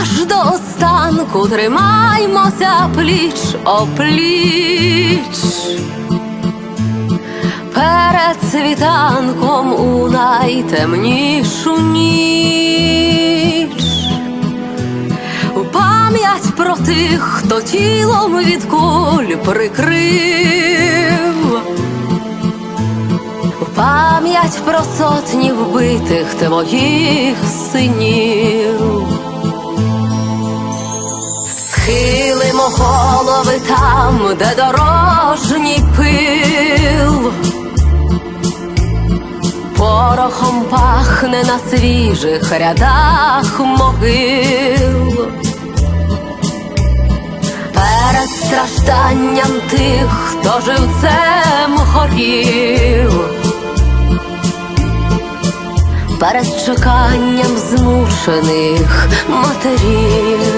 Аж до останку тримаймося пліч опліч. Перед світанком у найтемнішу ніч. У пам'ять про тих, хто тілом від куль прикрив. Пам'ять про сотні вбитих твоїх синів. Схилимо голови там, де дорожній пил. Порохом пахне на свіжих рядах могил. Перед стражданням тих, хто живцем горів. Перед чеканням змушених матерів.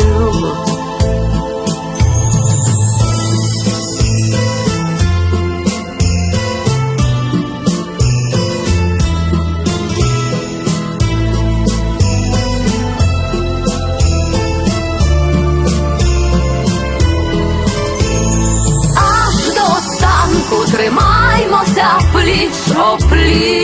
пліт.